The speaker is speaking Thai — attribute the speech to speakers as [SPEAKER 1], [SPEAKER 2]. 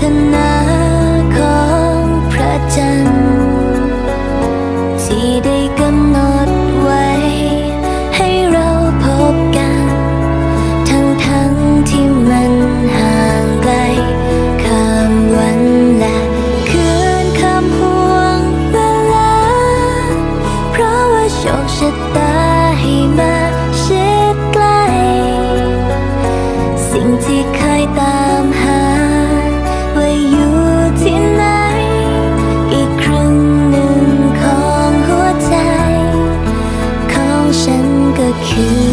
[SPEAKER 1] ทนาของพระจันทร์ที่ได้กำหนดไว้ ให้เราพบกัน ทั้งทั้งที่มันห่างไกลข้ามวันและคืนคำห่วงเวลา เพราะว่าโชคชะตาให้มาชิดใกล้ สิ่งที่เคยตา คืน